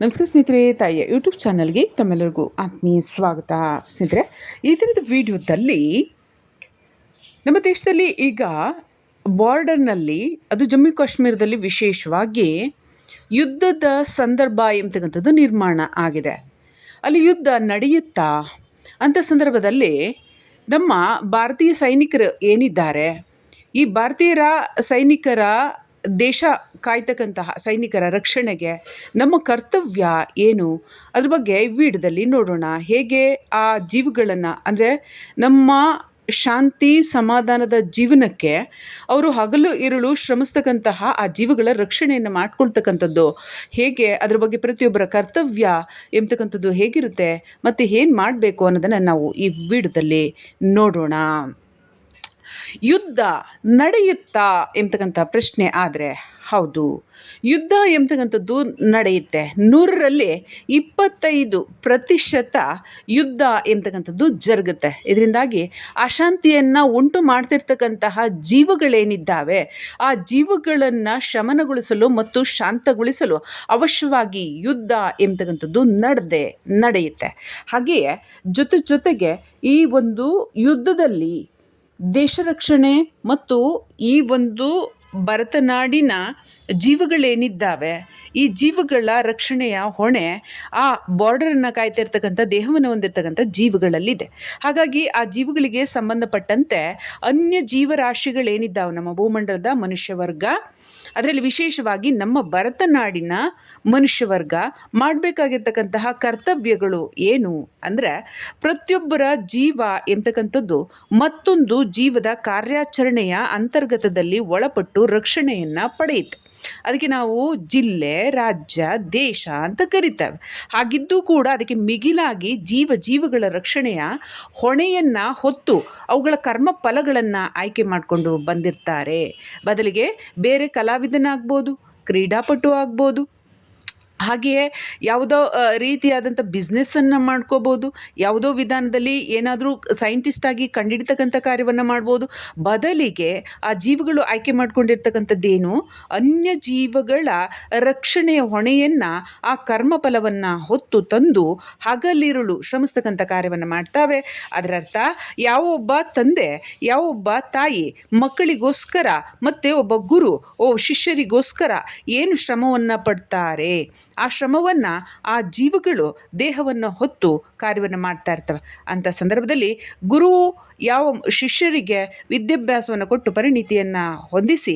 ನಮಸ್ಕಾರ ಸ್ನೇಹಿತರೆ, ತಾಯಿಯ ಯೂಟ್ಯೂಬ್ ಚಾನಲ್ಗೆ ತಮ್ಮೆಲ್ಲರಿಗೂ ಆತ್ಮೀಯ ಸ್ವಾಗತ. ಸ್ನೇಹಿತರೆ, ಈ ಥರದ ವಿಡಿಯೋದಲ್ಲಿ ನಮ್ಮ ದೇಶದಲ್ಲಿ ಈಗ ಬಾರ್ಡರ್ನಲ್ಲಿ ಅದು ಜಮ್ಮು ಕಾಶ್ಮೀರದಲ್ಲಿ ವಿಶೇಷವಾಗಿ ಯುದ್ಧದ ಸಂದರ್ಭ ಎಂಬತಕ್ಕಂಥದ್ದು ನಿರ್ಮಾಣ ಆಗಿದೆ. ಅಲ್ಲಿ ಯುದ್ಧ ನಡೆಯುತ್ತಾ? ಅಂಥ ಸಂದರ್ಭದಲ್ಲಿ ನಮ್ಮ ಭಾರತೀಯ ಸೈನಿಕರು ಏನಿದ್ದಾರೆ? ಈ ಭಾರತೀಯರ ಸೈನಿಕರ ದೇಶ ಕಾಯ್ತಕ್ಕಂತಹ ಸೈನಿಕರ ರಕ್ಷಣೆಗೆ ನಮ್ಮ ಕರ್ತವ್ಯ ಏನು? ಅದ್ರ ಬಗ್ಗೆ ವಿಡಿಯೋದಲ್ಲಿ ನೋಡೋಣ. ಹೇಗೆ ಆ ಜೀವಗಳನ್ನು, ಅಂದರೆ ನಮ್ಮ ಶಾಂತಿ ಸಮಾಧಾನದ ಜೀವನಕ್ಕೆ ಅವರು ಹಗಲು ಇರುಳು ಶ್ರಮಿಸ್ತಕ್ಕಂತಹ ಆ ಜೀವಗಳ ರಕ್ಷಣೆಯನ್ನು ಮಾಡ್ಕೊಳ್ತಕ್ಕಂಥದ್ದು. ಹೇಗೆ ಅದ್ರ ಬಗ್ಗೆ ಪ್ರತಿಯೊಬ್ಬರ ಕರ್ತವ್ಯ ಎಂಬತಕ್ಕಂಥದ್ದು ಹೇಗಿರುತ್ತೆ ಮತ್ತು ಏನು ಮಾಡಬೇಕು ಅನ್ನೋದನ್ನು ನಾವು ಈ ವಿಡಿಯೋದಲ್ಲಿ ನೋಡೋಣ. ಯುದ್ಧ ನಡೆಯುತ್ತಾ ಎಂಬತಕ್ಕಂಥ ಪ್ರಶ್ನೆ ಆದರೆ ಹೌದು. ಯುದ್ಧ ಎಂಬತಕ್ಕಂಥದ್ದು ನಡೆಯುತ್ತೆ. ನೂರರಲ್ಲಿ ಇಪ್ಪತ್ತೈದು ಪ್ರತಿಶತ ಯುದ್ಧ ಎಂಬತಕ್ಕಂಥದ್ದು ಜರುಗುತ್ತೆ. ಇದರಿಂದಾಗಿ ಅಶಾಂತಿಯನ್ನು ಉಂಟು ಮಾಡ್ತಿರ್ತಕ್ಕಂತಹ ಜೀವಗಳೇನಿದ್ದಾವೆ, ಆ ಜೀವಗಳನ್ನು ಶಮನಗೊಳಿಸಲು ಮತ್ತು ಶಾಂತಗೊಳಿಸಲು ಅವಶ್ಯವಾಗಿ ಯುದ್ಧ ಎಂಬತಕ್ಕಂಥದ್ದು ನಡೆದೇ, ನಡೆಯುತ್ತೆ. ಹಾಗೆಯೇ ಜೊತೆ ಜೊತೆಗೆ ಈ ಒಂದು ಯುದ್ಧದಲ್ಲಿ ದೇಶ ರಕ್ಷಣೆ ಮತ್ತು ಈ ಒಂದು ಭರತನಾಡಿನ ಜೀವಗಳೇನಿದ್ದಾವೆ, ಈ ಜೀವಗಳ ರಕ್ಷಣೆಯ ಹೊಣೆ ಆ ಬಾರ್ಡರನ್ನು ಕಾಯ್ತಾ ಇರ್ತಕ್ಕಂಥ ದೇಹವನ್ನು ಹೊಂದಿರ್ತಕ್ಕಂಥ ಜೀವಗಳಲ್ಲಿದೆ. ಹಾಗಾಗಿ ಆ ಜೀವಗಳಿಗೆ ಸಂಬಂಧಪಟ್ಟಂತೆ ಅನ್ಯ ಜೀವರಾಶಿಗಳೇನಿದ್ದಾವೆ, ನಮ್ಮ ಭೂಮಂಡಲದ ಮನುಷ್ಯ ವರ್ಗ ಅದರಲ್ಲಿ ವಿಶೇಷವಾಗಿ ನಮ್ಮ ಭರತನಾಡಿನ ಮನುಷ್ಯ ವರ್ಗ ಮಾಡಬೇಕಾಗಿರ್ತಕ್ಕಂತಹ ಕರ್ತವ್ಯಗಳು ಏನು ಅಂದರೆ ಪ್ರತಿಯೊಬ್ಬರ ಜೀವ ಎಂತಕ್ಕಂಥದ್ದು ಮತ್ತೊಂದು ಜೀವದ ಕಾರ್ಯಾಚರಣೆಯ ಅಂತರ್ಗತದಲ್ಲಿ ಒಳಪಟ್ಟು ರಕ್ಷಣೆಯನ್ನು ಪಡೆಯುತ್ತೆ. ಅದಕ್ಕೆ ನಾವು ಜಿಲ್ಲೆ, ರಾಜ್ಯ, ದೇಶ ಅಂತ ಕರಿತೇವೆ. ಹಾಗಿದ್ದೂ ಕೂಡ ಅದಕ್ಕೆ ಮಿಗಿಲಾಗಿ ಜೀವ ಜೀವಗಳ ರಕ್ಷಣೆಯ ಹೊಣೆಯನ್ನು, ಹೊತ್ತು, ಅವುಗಳ ಕರ್ಮ ಫಲಗಳನ್ನು ಆಯ್ಕೆ ಮಾಡಿಕೊಂಡು ಬಂದಿರ್ತಾರೆ. ಬದಲಿಗೆ ಬೇರೆ ಕಲಾವಿದನಾಗ್ಬೋದು, ಕ್ರೀಡಾಪಟು ಆಗ್ಬೋದು ಹಾಗೆಯೇ ಯಾವುದೋ ರೀತಿಯಾದಂಥ ಬಿಸ್ನೆಸ್ಸನ್ನು ಮಾಡ್ಕೋಬೋದು, ಯಾವುದೋ ವಿಧಾನದಲ್ಲಿ ಏನಾದರೂ ಸೈಂಟಿಸ್ಟಾಗಿ ಕಂಡಿಡಿತಕ್ಕಂಥ ಕಾರ್ಯವನ್ನು ಮಾಡ್ಬೋದು. ಬದಲಿಗೆ ಆ ಜೀವಗಳು ಆಯ್ಕೆ ಮಾಡಿಕೊಂಡಿರ್ತಕ್ಕಂಥದ್ದೇನು, ಅನ್ಯ ಜೀವಗಳ ರಕ್ಷಣೆಯ ಹೊಣೆಯನ್ನು ಆ ಕರ್ಮಫಲವನ್ನು ಹೊತ್ತು ತಂದು ಹಗಲಿರುಳು ಶ್ರಮಿಸ್ತಕ್ಕಂಥ ಕಾರ್ಯವನ್ನು ಮಾಡ್ತಾವೆ. ಅದರರ್ಥ, ಯಾವ ಒಬ್ಬ ತಂದೆ, ಯಾವ ಒಬ್ಬ ತಾಯಿ ಮಕ್ಕಳಿಗೋಸ್ಕರ ಮತ್ತು ಒಬ್ಬ ಗುರು, ಓ, ಶಿಷ್ಯರಿಗೋಸ್ಕರ ಏನು ಶ್ರಮವನ್ನು ಪಡ್ತಾರೆ? ಆ ಶ್ರಮವನ್ನು ಆ ಜೀವಗಳು ದೇಹವನ್ನು ಹೊತ್ತು ಕಾರ್ಯವನ್ನು ಮಾಡ್ತಾ ಇರ್ತವೆ. ಅಂಥ ಸಂದರ್ಭದಲ್ಲಿ ಗುರು ಯಾವ ಶಿಷ್ಯರಿಗೆ ವಿದ್ಯಾಭ್ಯಾಸವನ್ನು ಕೊಟ್ಟು ಪರಿಣಿತಿಯನ್ನು ಹೊಂದಿಸಿ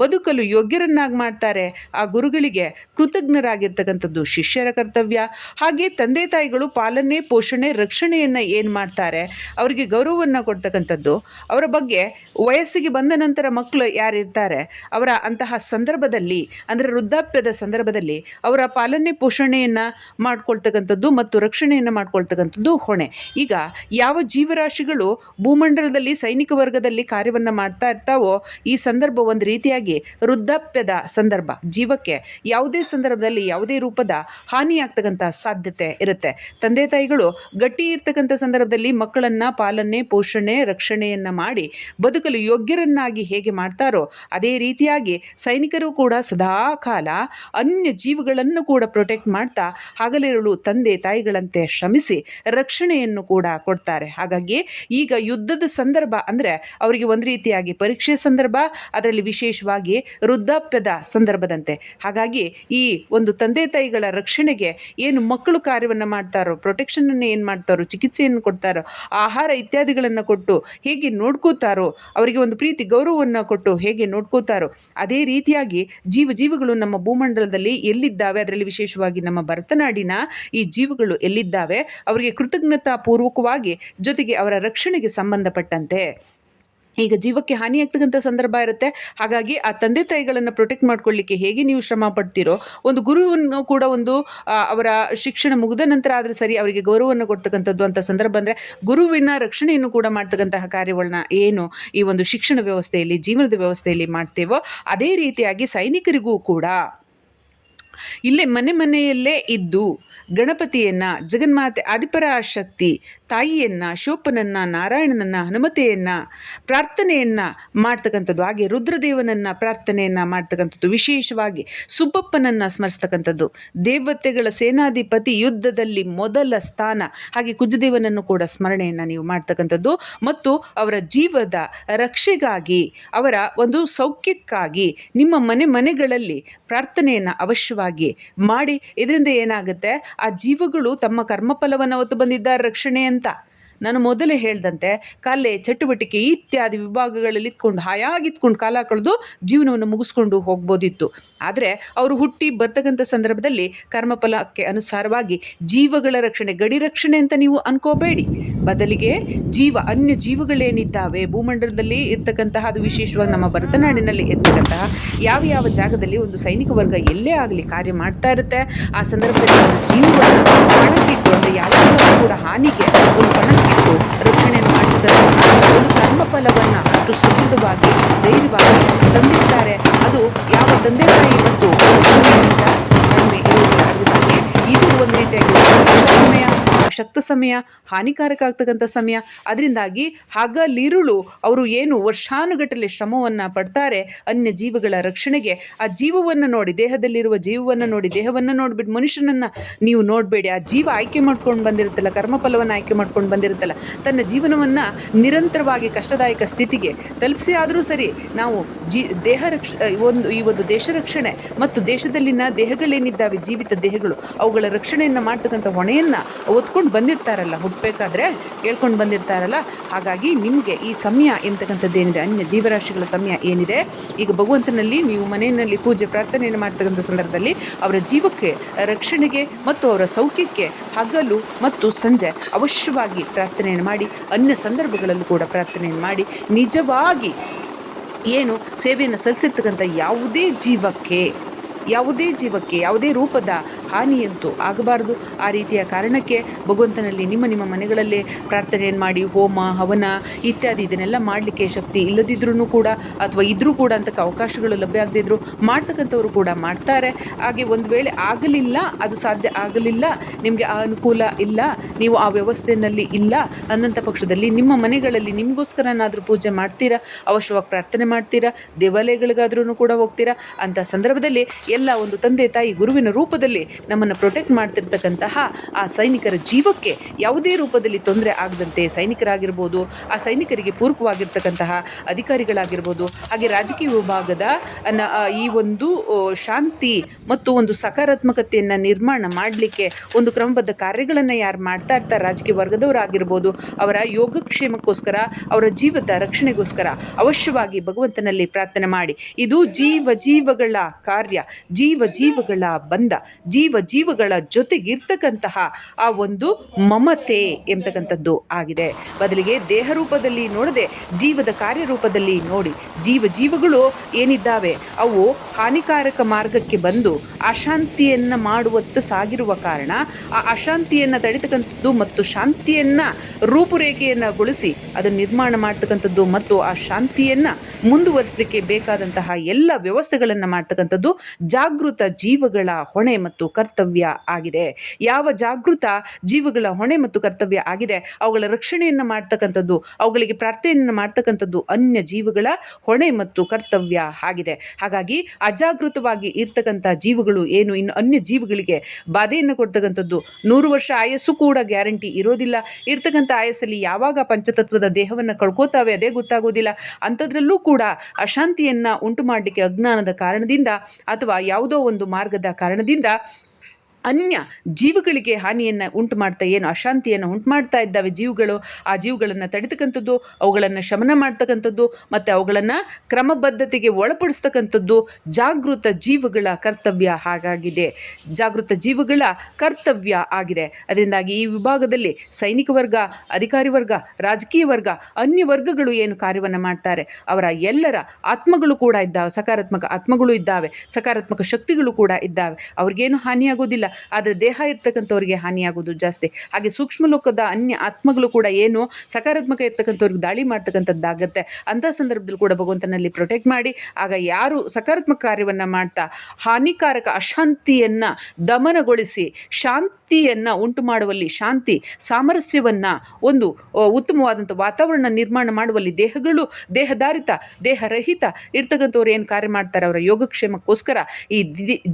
ಬದುಕಲು ಯೋಗ್ಯರನ್ನಾಗಿ ಮಾಡ್ತಾರೆ, ಆ ಗುರುಗಳಿಗೆ ಕೃತಜ್ಞರಾಗಿರ್ತಕ್ಕಂಥದ್ದು ಶಿಷ್ಯರ ಕರ್ತವ್ಯ. ಹಾಗೆ ತಂದೆ ತಾಯಿಗಳು ಪಾಲನೆ, ಪೋಷಣೆ, ರಕ್ಷಣೆಯನ್ನು ಏನು ಮಾಡ್ತಾರೆ, ಅವರಿಗೆ ಗೌರವವನ್ನು ಕೊಡ್ತಕ್ಕಂಥದ್ದು. ಅವರ ಬಗ್ಗೆ ವಯಸ್ಸಿಗೆ ಬಂದ ನಂತರ ಮಕ್ಕಳು ಯಾರಿರ್ತಾರೆ, ಅವರ ಅಂತಹ ಸಂದರ್ಭದಲ್ಲಿ, ಅಂದರೆ ವೃದ್ಧಾಪ್ಯದ ಸಂದರ್ಭದಲ್ಲಿ ಅವರ ಪಾಲನೆ, ಪೋಷಣೆಯನ್ನು ಮಾಡ್ಕೊಳ್ತಕ್ಕಂಥದ್ದು ಮತ್ತು ರಕ್ಷಣೆಯನ್ನು ಮಾಡ್ಕೊಳ್ತಕ್ಕಂಥದ್ದು ಹೊಣೆ. ಈಗ ಯಾವ ಜೀವರಾಶಿಗಳು ಭೂಮಂಡಲದಲ್ಲಿ ಸೈನಿಕ ವರ್ಗದಲ್ಲಿ ಕಾರ್ಯವನ್ನು ಮಾಡ್ತಾ ಇರ್ತಾವೋ, ಈ ಸಂದರ್ಭ ಒಂದು ರೀತಿಯಾಗಿ ವೃದ್ಧಾಪ್ಯದ ಸಂದರ್ಭ. ಜೀವಕ್ಕೆ ಯಾವುದೇ ಸಂದರ್ಭದಲ್ಲಿ ಯಾವುದೇ ರೂಪದ ಹಾನಿಯಾಗ್ತಕ್ಕಂಥ ಸಾಧ್ಯತೆ ಇರುತ್ತೆ. ತಂದೆ ತಾಯಿಗಳು ಗಟ್ಟಿ ಇರ್ತಕ್ಕಂಥ ಸಂದರ್ಭದಲ್ಲಿ ಮಕ್ಕಳನ್ನು ಪಾಲನೆ, ಪೋಷಣೆ, ರಕ್ಷಣೆಯನ್ನು ಮಾಡಿ ಬದುಕಲು ಯೋಗ್ಯರನ್ನಾಗಿ ಹೇಗೆ ಮಾಡ್ತಾರೋ, ಅದೇ ರೀತಿಯಾಗಿ ಸೈನಿಕರು ಕೂಡ ಸದಾ ಕಾಲ ಅನ್ಯ ಜೀವಗಳನ್ನು ಕೂಡ ಪ್ರೊಟೆಕ್ಟ್ ಮಾಡ್ತಾ ಹಗಲಿರುಳು ತಂದೆ ತಾಯಿಗಳಂತೆ ಶ್ರಮಿಸಿ ರಕ್ಷಣೆಯನ್ನು ಕೂಡ ಕೊಡ್ತಾರೆ. ಹಾಗಾಗಿ ಈಗ ಯುದ್ಧದ ಸಂದರ್ಭ ಅಂದರೆ ಅವರಿಗೆ ಒಂದು ರೀತಿಯಾಗಿ ಪರೀಕ್ಷೆ ಸಂದರ್ಭ, ಅದರಲ್ಲಿ ವಿಶೇಷವಾಗಿ ವೃದ್ಧಾಪ್ಯದ ಸಂದರ್ಭದಂತೆ. ಹಾಗಾಗಿ ಈ ಒಂದು ತಂದೆ ತಾಯಿಗಳ ರಕ್ಷಣೆಗೆ ಏನು ಮಕ್ಕಳು ಕಾರ್ಯವನ್ನು ಮಾಡ್ತಾರೋ ಪ್ರೊಟೆಕ್ಷನನ್ನು ಏನು ಮಾಡ್ತಾರೋ, ಚಿಕಿತ್ಸೆಯನ್ನು ಕೊಡ್ತಾರೋ, ಆಹಾರ ಇತ್ಯಾದಿಗಳನ್ನು ಕೊಟ್ಟು ಹೇಗೆ ನೋಡ್ಕೋತಾರೋ, ಅವರಿಗೆ ಒಂದು ಪ್ರೀತಿ ಗೌರವವನ್ನು ಕೊಟ್ಟು ಹೇಗೆ ನೋಡ್ಕೋತಾರೋ, ಅದೇ ರೀತಿಯಾಗಿ ಜೀವ ಜೀವಿಗಳು ನಮ್ಮ ಭೂಮಂಡಲದಲ್ಲಿ ಎಲ್ಲಿದ್ದಾವೆ, ಅದರಲ್ಲಿ ವಿಶೇಷವಾಗಿ ನಮ್ಮ ಭರತನಾಡಿನ ಈ ಜೀವಿಗಳು ಎಲ್ಲಿದ್ದಾವೆ, ಅವರಿಗೆ ಕೃತಜ್ಞತಾ ಪೂರ್ವಕವಾಗಿ ಜೊತೆಗೆ ಅವರ ರಕ್ಷಣೆಗೆ ಸಂಬಂಧಪಟ್ಟಂತೆ. ಈಗ ಜೀವಕ್ಕೆ ಹಾನಿಯಾಗ್ತಕ್ಕಂಥ ಸಂದರ್ಭ ಇರುತ್ತೆ. ಹಾಗಾಗಿ ಆ ತಂದೆ ತಾಯಿಗಳನ್ನು ಪ್ರೊಟೆಕ್ಟ್ ಮಾಡ್ಕೊಳ್ಳಿಕ್ಕೆ ಹೇಗೆ ನೀವು ಶ್ರಮ ಪಡ್ತೀರೋ, ಒಂದು ಗುರುವನ್ನು ಕೂಡ ಒಂದು ಅವರ ಶಿಕ್ಷಣ ಮುಗಿದ ನಂತರ ಆದರೆ ಸರಿ ಅವರಿಗೆ ಗೌರವವನ್ನು ಕೊಡ್ತಕ್ಕಂಥದ್ದು ಅಂತ ಸಂದರ್ಭ ಅಂದರೆ, ಗುರುವಿನ ರಕ್ಷಣೆಯನ್ನು ಕೂಡ ಮಾಡ್ತಕ್ಕಂತಹ ಕಾರ್ಯಗಳನ್ನ ಏನು ಈ ಒಂದು ಶಿಕ್ಷಣ ವ್ಯವಸ್ಥೆಯಲ್ಲಿ, ಜೀವನದ ವ್ಯವಸ್ಥೆಯಲ್ಲಿ ಮಾಡ್ತೇವೋ, ಅದೇ ರೀತಿಯಾಗಿ ಸೈನಿಕರಿಗೂ ಕೂಡ. ಇಲ್ಲೇ ಮನೆ ಮನೆಯಲ್ಲೇ ಇದ್ದು ಗಣಪತಿಯನ್ನು, ಜಗನ್ಮಾತೆ ಆದಿಪರಾಶಕ್ತಿ ತಾಯಿಯನ್ನು ಶೋಪನನ್ನು ನಾರಾಯಣನನ್ನು, ಹನುಮತೆಯನ್ನು ಪ್ರಾರ್ಥನೆಯನ್ನು ಮಾಡ್ತಕ್ಕಂಥದ್ದು, ಹಾಗೆ ರುದ್ರದೇವನನ್ನು ಪ್ರಾರ್ಥನೆಯನ್ನು ಮಾಡ್ತಕ್ಕಂಥದ್ದು, ವಿಶೇಷವಾಗಿ ಸುಬ್ಬಪ್ಪನನ್ನು ಸ್ಮರಿಸ್ತಕ್ಕಂಥದ್ದು, ದೇವತೆಗಳ ಸೇನಾಧಿಪತಿ ಯುದ್ಧದಲ್ಲಿ ಮೊದಲ ಸ್ಥಾನ, ಹಾಗೆ ಕುಜದೇವನನ್ನು ಕೂಡ ಸ್ಮರಣೆಯನ್ನು ನೀವು ಮಾಡ್ತಕ್ಕಂಥದ್ದು ಮತ್ತು ಅವರ ಜೀವದ ರಕ್ಷೆಗಾಗಿ, ಅವರ ಒಂದು ಸೌಖ್ಯಕ್ಕಾಗಿ ನಿಮ್ಮ ಮನೆ ಮನೆಗಳಲ್ಲಿ ಪ್ರಾರ್ಥನೆಯನ್ನು ಅವಶ್ಯವಾಗಿ ಮಾಡಿ ಇದರಿಂದ ಏನಾಗುತ್ತೆ? ಆ ಜೀವಗಳು ತಮ್ಮ ಕರ್ಮಫಲವನ್ನು ಹೊತ್ತು ಬಂದಿದ್ದಾರೆ ರಕ್ಷಣೆ ಅಂತ. ನಾನು ಮೊದಲೇ ಹೇಳ್ದಂತೆ ಕಲೆ, ಚಟುವಟಿಕೆ ಇತ್ಯಾದಿ ವಿಭಾಗಗಳಲ್ಲಿ ಇತ್ಕೊಂಡು ಹಾಯಾಗಿ ಇತ್ಕೊಂಡು ಕಾಲ ಕಳೆದು ಜೀವನವನ್ನು ಮುಗಿಸ್ಕೊಂಡು ಹೋಗ್ಬೋದಿತ್ತು. ಆದರೆ ಅವರು ಹುಟ್ಟಿ ಬರ್ತಕ್ಕಂಥ ಸಂದರ್ಭದಲ್ಲಿ ಕರ್ಮಫಲಕ್ಕೆ ಅನುಸಾರವಾಗಿ ಜೀವಗಳ ರಕ್ಷಣೆ, ಗಡಿ ರಕ್ಷಣೆ ಅಂತ ನೀವು ಅನ್ಕೋಬೇಡಿ. ಬದಲಿಗೆ ಜೀವ, ಅನ್ಯ ಜೀವಗಳೇನಿದ್ದಾವೆ, ಭೂಮಂಡಲದಲ್ಲಿ ಇರ್ತಕ್ಕಂತಹ ಅದು ವಿಶೇಷವಾಗಿ ನಮ್ಮ ಭರತನಾಡಿನಲ್ಲಿ ಇರ್ತಕ್ಕಂತಹ ಯಾವ ಯಾವ ಜಾಗದಲ್ಲಿ ಒಂದು ಸೈನಿಕ ವರ್ಗ ಎಲ್ಲೇ ಆಗಲಿ ಕಾರ್ಯ ಮಾಡ್ತಾ ಇರುತ್ತೆ, ಆ ಸಂದರ್ಭದಲ್ಲಿ ಜೀವವನ್ನು ಯಾವುದಾದ್ರೂ ಕೂಡ ಹಾನಿಗೆ ಒಂದು ಪಣಕ್ಕಿಟ್ಟು ರಕ್ಷಣೆಯನ್ನು ಮಾಡಿದಂತಹ ಒಂದು ಕರ್ಮಫಲವನ್ನು ಅಷ್ಟು ಸದೃಢವಾಗಿ ಧೈರ್ಯವಾಗಿ ತಂದಿರ್ತಾರೆ ಅದು ಯಾವ ತಂದೆ ಸಮಯ ಹಾನಿಕಾರಕ ಆಗ್ತಕ್ಕಂಥ ಸಮಯ. ಅದರಿಂದಾಗಿ ಹಗಲಿರುಳು ಅವರು ಏನು ವರ್ಷಾನುಗಟ್ಟಲೆ ಶ್ರಮವನ್ನು ಪಡ್ತಾರೆ ಅನ್ಯ ಜೀವಗಳ ರಕ್ಷಣೆಗೆ. ಆ ಜೀವವನ್ನು ನೋಡಿ, ದೇಹದಲ್ಲಿರುವ ಜೀವವನ್ನು ನೋಡಿ, ದೇಹವನ್ನು ನೋಡಿಬಿಟ್ಟು ಮನುಷ್ಯನನ್ನು ನೀವು ನೋಡಬೇಡಿ. ಆ ಜೀವ ಆಯ್ಕೆ ಮಾಡ್ಕೊಂಡು ಬಂದಿರುತ್ತಲ್ಲ, ಕರ್ಮಫಲವನ್ನು ಆಯ್ಕೆ ಮಾಡ್ಕೊಂಡು ಬಂದಿರುತ್ತಲ್ಲ, ತನ್ನ ಜೀವನವನ್ನು ನಿರಂತರವಾಗಿ ಕಷ್ಟದಾಯಕ ಸ್ಥಿತಿಗೆ ತಲುಪಿಸಿ ಆದರೂ ಸರಿ ನಾವು ಜೀ, ದೇಹ ರಕ್ಷ ಒಂದು, ಈ ಒಂದು ದೇಶ ರಕ್ಷಣೆ ಮತ್ತು ದೇಶದಲ್ಲಿನ ದೇಹಗಳೇನಿದ್ದಾವೆ, ಜೀವಿತ ದೇಹಗಳು, ಅವುಗಳ ರಕ್ಷಣೆಯನ್ನು ಮಾಡ್ತಕ್ಕಂಥ ಹೊಣೆಯನ್ನು ಹೊತ್ಕೊಂಡು ಬಂದಿರ್ತಾರಲ್ಲ ಹುಟ್ಟಬೇಕಾದ್ರೆ ಹೇಳ್ಕೊಂಡು ಬಂದಿರ್ತಾರಲ್ಲ. ಹಾಗಾಗಿ ನಿಮಗೆ ಈ ಸಮಯ ಎಂತಕ್ಕಂಥದ್ದು ಏನಿದೆ, ಅನ್ಯ ಜೀವರಾಶಿಗಳ ಸಮಯ ಏನಿದೆ, ಈಗ ಭಗವಂತನಲ್ಲಿ ನೀವು ಮನೆಯಲ್ಲಿ ಪೂಜೆ, ಪ್ರಾರ್ಥನೆಯನ್ನು ಮಾಡ್ತಕ್ಕಂಥ ಸಂದರ್ಭದಲ್ಲಿ ಅವರ ಜೀವಕ್ಕೆ ರಕ್ಷಣೆಗೆ ಮತ್ತು ಅವರ ಸೌಖ್ಯಕ್ಕೆ ಹಗಲು ಮತ್ತು ಸಂಜೆ ಅವಶ್ಯವಾಗಿ ಪ್ರಾರ್ಥನೆಯನ್ನು ಮಾಡಿ, ಅನ್ಯ ಸಂದರ್ಭಗಳಲ್ಲೂ ಕೂಡ ಪ್ರಾರ್ಥನೆಯನ್ನು ಮಾಡಿ, ನಿಜವಾಗಿ ಏನು ಸೇವೆಯನ್ನು ಸಲ್ಲಿಸಿರ್ತಕ್ಕಂಥ ಯಾವುದೇ ಜೀವಕ್ಕೆ ಯಾವುದೇ ಜೀವಕ್ಕೆ, ಯಾವುದೇ ರೂಪದ ಹಾನಿಯಂತೂ ಆಗಬಾರದು. ಆ ರೀತಿಯ ಕಾರಣಕ್ಕೆ ಭಗವಂತನಲ್ಲಿ ನಿಮ್ಮ ನಿಮ್ಮ ಮನೆಗಳಲ್ಲೇ ಪ್ರಾರ್ಥನೆಯನ್ನು ಮಾಡಿ, ಹೋಮ, ಹವನ ಇತ್ಯಾದಿ ಇದನ್ನೆಲ್ಲ ಮಾಡಲಿಕ್ಕೆ ಶಕ್ತಿ ಇಲ್ಲದಿದ್ರೂ ಕೂಡ ಅಥವಾ ಇದ್ರೂ ಕೂಡ ಅಂತ ಅವಕಾಶಗಳು ಲಭ್ಯ ಆಗದಿದ್ರು ಮಾಡ್ತಕ್ಕಂಥವ್ರು ಕೂಡ ಮಾಡ್ತಾರೆ. ಹಾಗೆ ಒಂದು ವೇಳೆ ಆಗಲಿಲ್ಲ, ಅದು ಸಾಧ್ಯ ಆಗಲಿಲ್ಲ, ನಿಮಗೆ ಆ ಅನುಕೂಲ ಇಲ್ಲ, ನೀವು ಆ ವ್ಯವಸ್ಥೆಯಲ್ಲಿ ಇಲ್ಲ ಅನ್ನಂಥ ಪಕ್ಷದಲ್ಲಿ ನಿಮ್ಮ ಮನೆಗಳಲ್ಲಿ ನಿಮಗೋಸ್ಕರನಾದರೂ ಪೂಜೆ ಮಾಡ್ತೀರಾ, ಅವಶ್ಯವಾಗಿ ಪ್ರಾರ್ಥನೆ ಮಾಡ್ತೀರಾ, ದೇವಾಲಯಗಳಿಗಾದ್ರೂ ಕೂಡ ಹೋಗ್ತೀರಾ, ಅಂಥ ಸಂದರ್ಭದಲ್ಲಿ ಎಲ್ಲ ಒಂದು ತಂದೆ ತಾಯಿ ಗುರುವಿನ ರೂಪದಲ್ಲಿ ನಮ್ಮನ್ನು ಪ್ರೊಟೆಕ್ಟ್ ಮಾಡ್ತಿರ್ತಕ್ಕಂತಹ ಆ ಸೈನಿಕರ ಜೀವಕ್ಕೆ ಯಾವುದೇ ರೂಪದಲ್ಲಿ ತೊಂದರೆ ಆಗದಂತೆ ಸೈನಿಕರಾಗಿರ್ಬೋದು, ಆ ಸೈನಿಕರಿಗೆ ಪೂರಕವಾಗಿರ್ತಕ್ಕಂತಹ ಅಧಿಕಾರಿಗಳಾಗಿರ್ಬೋದು, ಹಾಗೆ ರಾಜಕೀಯ ವಿಭಾಗದ ಈ ಒಂದು ಶಾಂತಿ ಮತ್ತು ಒಂದು ಸಕಾರಾತ್ಮಕತೆಯನ್ನು ನಿರ್ಮಾಣ ಮಾಡಲಿಕ್ಕೆ ಒಂದು ಕ್ರಮಬದ್ಧ ಕಾರ್ಯಗಳನ್ನು ಯಾರು ಮಾಡ್ತಾ ಇರ್ತಾರೆ ರಾಜಕೀಯ ವರ್ಗದವರಾಗಿರ್ಬೋದು, ಅವರ ಯೋಗಕ್ಷೇಮಕ್ಕೋಸ್ಕರ, ಅವರ ಜೀವದ ರಕ್ಷಣೆಗೋಸ್ಕರ ಅವಶ್ಯವಾಗಿ ಭಗವಂತನಲ್ಲಿ ಪ್ರಾರ್ಥನೆ ಮಾಡಿ. ಇದು ಜೀವ ಜೀವಗಳ ಕಾರ್ಯ, ಜೀವ ಜೀವಗಳ ಬಂಧ, ಜೀವ ಜೀವಗಳ ಜೊತೆಗಿರ್ತಕ್ಕಂತಹ ಆ ಒಂದು ಮಮತೆ ಎಂಬತಕ್ಕಂಥದ್ದು ಆಗಿದೆ. ಬದಲಿಗೆ ದೇಹ ರೂಪದಲ್ಲಿ ನೋಡದೆ ಜೀವದ ಕಾರ್ಯರೂಪದಲ್ಲಿ ನೋಡಿ ಜೀವ ಜೀವಗಳು ಏನಿದ್ದಾವೆ ಅವು ಹಾನಿಕಾರಕ ಮಾರ್ಗಕ್ಕೆ ಬಂದು ಅಶಾಂತಿಯನ್ನು ಮಾಡುವತ್ತ ಸಾಗಿರುವ ಕಾರಣ ಆ ಅಶಾಂತಿಯನ್ನು ತಡಿತಕ್ಕಂಥದ್ದು ಮತ್ತು ಶಾಂತಿಯನ್ನು ರೂಪುರೇಖೆಯನ್ನು ಗೊಳಿಸಿ ಅದನ್ನು ನಿರ್ಮಾಣ ಮಾಡ್ತಕ್ಕಂಥದ್ದು ಮತ್ತು ಆ ಶಾಂತಿಯನ್ನು ಮುಂದುವರಿಸಲಿಕ್ಕೆ ಬೇಕಾದಂತಹ ಎಲ್ಲ ವ್ಯವಸ್ಥೆಗಳನ್ನು ಮಾಡ್ತಕ್ಕಂಥದ್ದು ಜಾಗೃತ ಜೀವಗಳ ಹೊಣೆ ಮತ್ತು ಕರ್ತವ್ಯ ಆಗಿದೆ. ಯಾವ ಜಾಗೃತ ಜೀವಗಳ ಹೊಣೆ ಮತ್ತು ಕರ್ತವ್ಯ ಆಗಿದೆ, ಅವುಗಳ ರಕ್ಷಣೆಯನ್ನು ಮಾಡ್ತಕ್ಕಂಥದ್ದು, ಅವುಗಳಿಗೆ ಪ್ರಾರ್ಥನೆಯನ್ನು ಮಾಡ್ತಕ್ಕಂಥದ್ದು ಅನ್ಯ ಜೀವಗಳ ಹೊಣೆ ಮತ್ತು ಕರ್ತವ್ಯ ಆಗಿದೆ. ಹಾಗಾಗಿ ಅಜಾಗೃತವಾಗಿ ಇರ್ತಕ್ಕಂಥ ಜೀವಗಳು ಏನು? ಇನ್ನು ಅನ್ಯ ಜೀವಗಳಿಗೆ ಬಾಧೆಯನ್ನು ಕೊಡ್ತಕ್ಕಂಥದ್ದು. ನೂರು ವರ್ಷ ಆಯಸ್ಸು ಕೂಡ ಗ್ಯಾರಂಟಿ ಇರೋದಿಲ್ಲ. ಇರ್ತಕ್ಕಂಥ ಆಯಸ್ಸಲ್ಲಿ ಯಾವಾಗ ಪಂಚತತ್ವದ ದೇಹವನ್ನು ಕಳ್ಕೋತಾವೆ ಅದೇ ಗೊತ್ತಾಗೋದಿಲ್ಲ. ಅಂಥದ್ರಲ್ಲೂ ಕೂಡ ಅಶಾಂತಿಯನ್ನು ಉಂಟು ಮಾಡಲಿಕ್ಕೆ ಅಜ್ಞಾನದ ಕಾರಣದಿಂದ ಅಥವಾ ಯಾವುದೋ ಒಂದು ಮಾರ್ಗದ ಕಾರಣದಿಂದ ಅನ್ಯ ಜೀವಗಳಿಗೆ ಹಾನಿಯನ್ನು ಉಂಟು ಮಾಡ್ತಾ ಏನು ಅಶಾಂತಿಯನ್ನು ಉಂಟು ಮಾಡ್ತಾ ಇದ್ದಾವೆ ಜೀವಗಳು, ಆ ಜೀವಗಳನ್ನು ತಡಿತಕ್ಕಂಥದ್ದು ಅವುಗಳನ್ನು ಶಮನ ಮಾಡ್ತಕ್ಕಂಥದ್ದು, ಮತ್ತು ಅವುಗಳನ್ನು ಕ್ರಮಬದ್ಧತೆಗೆ ಒಳಪಡಿಸ್ತಕ್ಕಂಥದ್ದು ಜಾಗೃತ ಜೀವಗಳ ಕರ್ತವ್ಯ ಹಾಗಾಗಿದೆ. ಜಾಗೃತ ಜೀವಗಳ ಕರ್ತವ್ಯ ಆಗಿದೆ. ಅದರಿಂದಾಗಿ ಈ ವಿಭಾಗದಲ್ಲಿ ಸೈನಿಕ ವರ್ಗ, ಅಧಿಕಾರಿ ವರ್ಗ, ರಾಜಕೀಯ ವರ್ಗ, ಅನ್ಯ ವರ್ಗಗಳು ಏನು ಕಾರ್ಯವನ್ನು ಮಾಡ್ತಾರೆ? ಅವರ ಎಲ್ಲರ ಆತ್ಮಗಳು ಕೂಡ ಇದ್ದಾವೆ, ಸಕಾರಾತ್ಮಕ ಆತ್ಮಗಳು ಇದ್ದಾವೆ, ಸಕಾರಾತ್ಮಕ ಶಕ್ತಿಗಳು ಕೂಡ ಇದ್ದಾವೆ. ಅವ್ರಿಗೇನು ಹಾನಿಯಾಗೋದಿಲ್ಲ. ಆದರೆ ದೇಹ ಇರ್ತಕ್ಕಂಥವ್ರಿಗೆ ಹಾನಿಯಾಗೋದು ಜಾಸ್ತಿ. ಹಾಗೆ ಸೂಕ್ಷ್ಮ ಲೋಕದ ಅನ್ಯ ಆತ್ಮಗಳು ಕೂಡ ಏನು ಸಕಾರಾತ್ಮಕ ಇರ್ತಕ್ಕಂಥವ್ರಿಗೆ ದಾಳಿ ಮಾಡ್ತಕ್ಕಂಥದ್ದಾಗತ್ತೆ. ಅಂತ ಸಂದರ್ಭದಲ್ಲಿ ಕೂಡ ಭಗವಂತನಲ್ಲಿ ಪ್ರೊಟೆಕ್ಟ್ ಮಾಡಿ, ಆಗ ಯಾರು ಸಕಾರಾತ್ಮಕ ಕಾರ್ಯವನ್ನು ಮಾಡ್ತಾ ಹಾನಿಕಾರಕ ಅಶಾಂತಿಯನ್ನು ದಮನಗೊಳಿಸಿ, ಶಾಂತಿಯನ್ನು ಉಂಟು ಮಾಡುವಲ್ಲಿ ಶಾಂತಿ, ಸಾಮರಸ್ಯವನ್ನು ಒಂದು ಉತ್ತಮವಾದಂಥ ವಾತಾವರಣ ನಿರ್ಮಾಣ ಮಾಡುವಲ್ಲಿ ದೇಹಗಳು ದೇಹಧಾರಿತ ದೇಹರಹಿತ ಇರ್ತಕ್ಕಂಥವ್ರು ಏನು ಕಾರ್ಯ ಮಾಡ್ತಾರೆ? ಅವರ ಯೋಗಕ್ಷೇಮಕ್ಕೋಸ್ಕರ ಈ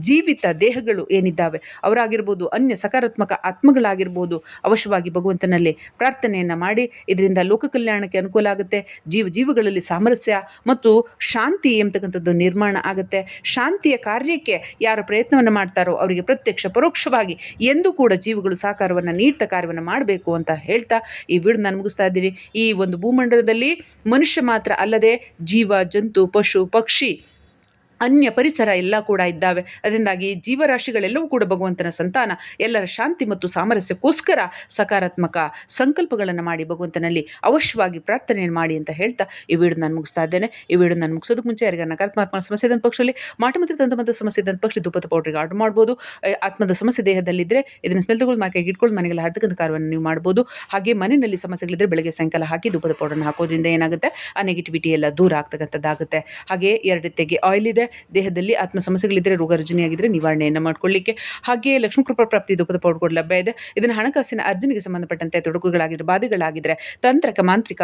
ಜೀವಿತ ದೇಹಗಳು ಏನಿದ್ದಾವೆ? ಅವರಾಗಿರ್ಬೋದು, ಅನ್ಯ ಸಕಾರಾತ್ಮಕ ಆತ್ಮಗಳಾಗಿರ್ಬೋದು, ಅವಶ್ಯವಾಗಿ ಭಗವಂತನಲ್ಲಿ ಪ್ರಾರ್ಥನೆಯನ್ನು ಮಾಡಿ, ಇದರಿಂದ ಲೋಕ ಕಲ್ಯಾಣಕ್ಕೆ ಅನುಕೂಲ ಆಗುತ್ತೆ, ಜೀವ ಜೀವಗಳಲ್ಲಿ ಸಾಮರಸ್ಯ ಮತ್ತು ಶಾಂತಿ ಎಂಬತಕ್ಕಂಥದ್ದು ನಿರ್ಮಾಣ ಆಗುತ್ತೆ. ಶಾಂತಿಯ ಕಾರ್ಯಕ್ಕೆ ಯಾರು ಪ್ರಯತ್ನವನ್ನು ಮಾಡ್ತಾರೋ ಅವರಿಗೆ ಪ್ರತ್ಯಕ್ಷ, ಪರೋಕ್ಷವಾಗಿ ಎಂದೂ ಕೂಡ ಜೀವಗಳು ಸಹಕಾರವನ್ನು ನೀಡ್ತಾ ಕಾರ್ಯವನ್ನು ಮಾಡಬೇಕು ಅಂತ ಹೇಳ್ತಾ ಈ ವಿಡಿಯೋ ನಾನು ಮುಗಿಸ್ತಾ ಇದ್ದೀನಿ. ಈ ಒಂದು ಭೂಮಂಡಲದಲ್ಲಿ ಮನುಷ್ಯ ಮಾತ್ರ ಅಲ್ಲದೆ ಜೀವ, ಜಂತು, ಪಶು, ಪಕ್ಷಿ ಅನ್ಯ ಪರಿಸರ ಎಲ್ಲ ಕೂಡ ಇದ್ದಾವೆ. ಅದರಿಂದಾಗಿ ಜೀವರಾಶಿಗಳೆಲ್ಲವೂ ಕೂಡ ಭಗವಂತನ ಸಂತಾನ. ಎಲ್ಲರ ಶಾಂತಿ ಮತ್ತು ಸಾಮರಸ್ಯಕ್ಕೋಸ್ಕರ ಸಕಾರಾತ್ಮಕ ಸಂಕಲ್ಪಗಳನ್ನು ಮಾಡಿ ಭಗವಂತನಲ್ಲಿ ಅವಶ್ಯವಾಗಿ ಪ್ರಾರ್ಥನೆಯನ್ನು ಮಾಡಿ ಅಂತ ಹೇಳ್ತಾ ಈ ವಿಡಿಯೋ ನಾನು ಮುಗಿಸ್ತಾ ಇದ್ದೇನೆ. ಈ ವಿಡಿಯೋ ನಾನು ಮುಗಿಸೋದಕ್ಕೆ ಮುಂಚೆ ಯಾರಿಗೆ ನಕಾರಾತ್ಮಕ ಸಮಸ್ಯೆ ಇದ್ದ ಪಕ್ಷದಲ್ಲಿ ಮಾಟ ಮತ್ತು ಸಮಸ್ಯೆ ಇದ್ದ ಪಕ್ಷ ಧೂಪದ ಪೌಡ್ರಿಗೆ ಆರ್ಡರ್ ಮಾಡ್ಬೋದು. ಆತ್ಮದ ಸಮಸ್ಯೆ ದೇಹದಲ್ಲಿದ್ದರೆ ಇದನ್ನು ಸ್ಮೆಲ್ ತಗೊಳ್ಳಿ ಮಾಕೆಗೆ ಇಟ್ಕೊಂಡು ಮನೆಗೆಲ್ಲ ಹರ್ತಕ್ಕಂಥ ಕಾರ್ಯವನ್ನು ನೀವು ಮಾಡ್ಬೋದು. ಹಾಗೆ ಮನೆಯಲ್ಲಿ ಸಮಸ್ಯೆಗಳಿದ್ದರೆ ಬೆಳಗ್ಗೆ ಸಾಯಂಕಾಲ ಹಾಕಿ ಧೂಪದ ಪೌಡರ್ನ ಹಾಕೋದ್ರಿಂದ ಏನಾಗುತ್ತೆ? ಆ ನೆಗೆಟಿವಿಟಿ ಎಲ್ಲ ದೂರ ಆಗ್ತಕ್ಕಂಥದ್ದಾಗುತ್ತೆ. ಹಾಗೆ ಎರಡು ತೆಗೆ ಆಯಿಲ್ ಇದೆ. ದೇಹದಲ್ಲಿ ಆತ್ಮ ಸಮಸ್ಯೆಗಳಿದ್ದರೆ ರೋಗ ರುಜಿನಿಯಾಗಿದ್ದರೆ ನಿವಾರಣೆಯನ್ನು ಮಾಡ್ಕೊಳ್ಳಿಕ್ಕೆ. ಹಾಗೆ ಲಕ್ಷ್ಮೀ ಕೃಪಾ ಪ್ರಾಪ್ತಿ, ದುಃಖದ ಪೌಡ್ಗಳು ಲಭ್ಯ ಇದೆ. ಇದನ್ನು ಹಣಕಾಸಿನ ಅರ್ಜನೆಗೆ ಸಂಬಂಧಪಟ್ಟಂತೆ ತೊಡಕುಗಳಾಗಿದ್ದರೆ ಬಾಧೆಗಳಾಗಿದ್ದರೆ ತಂತ್ರಕ, ಮಾಂತ್ರಿಕ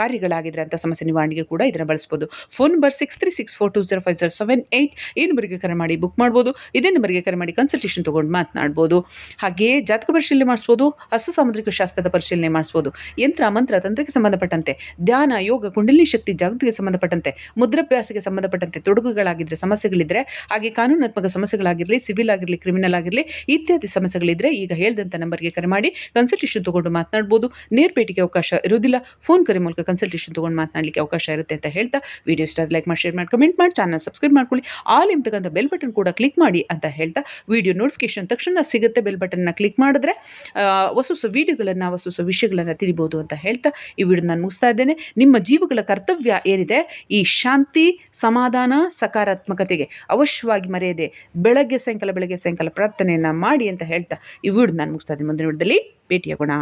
ಕಾರ್ಯಗಳಾಗಿದ್ದರೆ ಅಂತ ಸಮಸ್ಯೆ ನಿವಾರಣೆಗೆ ಕೂಡ ಇದನ್ನು ಬಳಸ್ಬೋದು. Phone number six three six four two zero five zero seven eight ಈ ನಂಬರ್ಗೆ ಕರೆ ಮಾಡಿ ಬುಕ್ ಮಾಡ್ಬೋದು. ಇದೇ ನಂಬರ್ಗೆ ಕರೆ ಮಾಡಿ ಕನ್ಸಲ್ಟೇಷನ್ ತೊಗೊಂಡು ಮಾತನಾಡ್ಬೋದು. ಹಾಗೆಯೇ ಜಾತಕ ಪರಿಶೀಲನೆ ಮಾಡಿಸ್ಬೋದು, ಹಸ್ತ ಸಾಮುದ್ರಿಕ ಶಾಸ್ತ್ರದ ಪರಿಶೀಲನೆ ಮಾಡಿಸ್ಬೋದು. ಯಂತ್ರ, ಮಂತ್ರ, ತಂತ್ರಕ್ಕೆ ಸಂಬಂಧಪಟ್ಟಂತೆ, ಧ್ಯಾನ, ಯೋಗ, ಕುಂಡಲಿನಿ ಶಕ್ತಿ ಜಾಗೃತಿಗೆ ಸಂಬಂಧಪಟ್ಟಂತೆ, ಮುದ್ರಾಭ್ಯಾಸಕ್ಕೆ ಸಂಬಂಧಪಟ್ಟಂತೆ ತೊಡಕುಗಳಾಗಿದ್ದರೆ ಸಮಸ್ಯೆಗಳಿದ್ದರೆ ಹಾಗೆ ಕಾನೂನಾತ್ಮಕ ಸಮಸ್ಯೆಗಳಾಗಿರಲಿ, ಸಿವಿಲ್ ಆಗಿರಲಿ, ಕ್ರಿಮಿನಲ್ ಆಗಿರಲಿ, ಇತ್ಯಾದಿ ಸಮಸ್ಯೆಗಳಿದ್ದರೆ ಈಗ ಹೇಳಿದಂಥ ನಂಬರ್ಗೆ ಕರೆ ಮಾಡಿ ಕನ್ಸಲ್ಟೇಷನ್ ತೊಗೊಂಡು ಮಾತನಾಡ್ಬೋದು. ನೇರ ಭೇಟಿಗೆ ಅವಕಾಶ ಇರೋದಿಲ್ಲ ಫೋನ್ ಕರೆ ಮೂಲಕ ಕನ್ಸಲ್ಟೇಷನ್ ತೊಗೊಂಡು ಮಾತನಾಡಲಿಕ್ಕೆ ಅವಕಾಶ ಇರುತ್ತೆ ಅಂತ ಹೇಳ್ತಾ ವಿಡಿಯೋ ಇಷ್ಟ ಲೈಕ್ ಮಾಡಿ ಶೇರ್ ಮಾಡಿ ಕಮೆಂಟ್ ಮಾಡಿ ಚಾನಲ್ ಸಬ್ಸ್ಕ್ರೈಬ್ ಮಾಡ್ಕೊಳ್ಳಿ. ಆಲ್ ಎಂಬತಕ್ಕಂಥ ಬೆಲ್ ಬಟನ್ ಕೂಡ ಕ್ಲಿಕ್ ಮಾಡಿ ಅಂತ ಹೇಳ್ತಾ ವಿಡಿಯೋ ನೋಟಿಫಿಕೇಶನ್ ತಕ್ಷಣ ಸಿಗುತ್ತೆ ಬೆಲ್ ಬಟನ್ನ ಕ್ಲಿಕ್ ಮಾಡಿದ್ರೆ ಹೊಸ ಹೊಸ ವಿಡಿಯೋಗಳನ್ನು ಹೊಸ ಹೊಸ ವಿಷಯಗಳನ್ನು ತಿಳಿಬೋದು ಅಂತ ಹೇಳ್ತಾ ಈ ವಿಡಿಯೋ ನಾನು ಮುಗಿಸ್ತಾ ಇದ್ದೇನೆ. ನಿಮ್ಮ ಜೀವಗಳ ಕರ್ತವ್ಯ ಏನಿದೆ? ಈ ಶಾಂತಿ, ಸಮಾಧಾನ ಸಕಾರಾತ್ಮಕತೆಗೆ ಅವಶ್ಯವಾಗಿ ಮರೆಯದೆ ಬೆಳಗ್ಗೆ ಸಾಯಂಕಾಲ ಬೆಳಗ್ಗೆ ಸಾಯಂಕಾಲ ಪ್ರಾರ್ಥನೆಯನ್ನು ಮಾಡಿ ಅಂತ ಹೇಳ್ತಾ ಈ ವಿಡಿಯೋ ನಾನು ಮುಗಿಸ್ತಾ ಇದ್ದೀನಿ. ಮುಂದಿನ ವಿಡಿಯೋದಲ್ಲಿ ಭೇಟಿಯಾಗೋಣ.